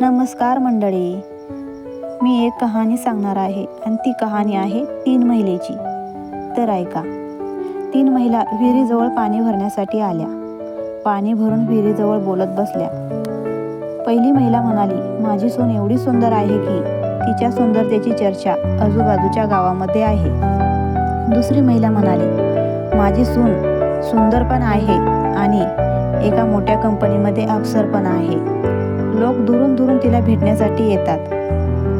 नमस्कार मंडळी. मी एक कहाणी सांगणार आहे आणि ती कहाणी आहे तीन महिलेची. तर ऐका. तीन महिला विहिरीजवळ पाणी भरण्यासाठी आल्या. पाणी भरून विहिरीजवळ बोलत बसल्या. पहिली महिला म्हणाली माझी सून एवढी सुंदर आहे की तिच्या सुंदरतेची चर्चा आजूबाजूच्या गावामध्ये आहे. दुसरी महिला म्हणाली माझी सून सुंदर पण आहे आणि एका मोठ्या कंपनीमध्ये अफसर पण आहे. लोक दुरून दुरून तिला भेटण्यासाठी येतात.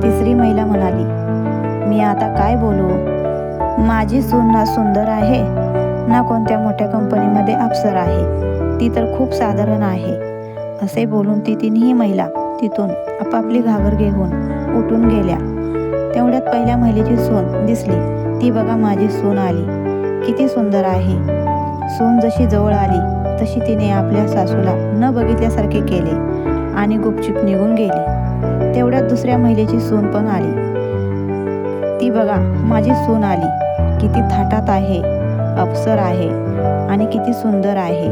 तिसरी महिला म्हणाली मी आता काय बोलू? माझी सून ना सुंदर आहे ना कोणत्या मोठ्या कंपनीमध्ये अफसर आहे. ती तर खूप साधारण आहे. असे बोलून ती तिन्ही महिला तिथून आपापली घागर घेऊन उठून गेल्या. तेवढ्यात पहिल्या महिलेची सून दिसली. ती बघा माझी सून आली. किती सुंदर आहे. सून जशी जवळ आली तशी तिने आपल्या सासूला न बघितल्यासारखे केले आणि गुपचूप निघून गेली. तेवढ्यात दुसऱ्या महिलेची सून पण आली. ती बघा माझी सून आली. किती थाटात आहे अप्सर आहे आणि किती सुंदर आहे.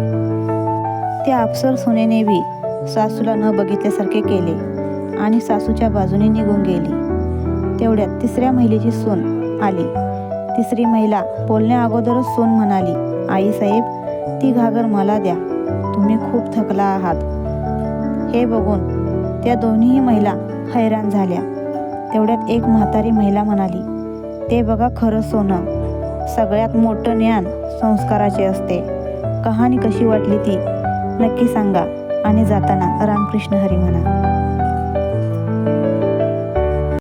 त्या अप्सर सुनेने बी सासूला न बघितल्यासारखे केले आणि सासूच्या बाजूने निघून गेली. तेवढ्यात तिसऱ्या महिलेची सून आली. तिसरी महिला बोलण्या अगोदरच सून म्हणाली आई साहेब ती घागर मला द्या. तुम्ही खूप थकला आहात. हे बघून त्या दोन्ही महिला हैराण झाल्या. तेवढ्यात एक म्हातारी महिला म्हणाली ते बघा खरं सोनं. सगळ्यात मोठं ज्ञान संस्काराचे असते. कहाणी कशी वाटली ती? नक्की सांगा. आणि जाताना रामकृष्ण हरी म्हणा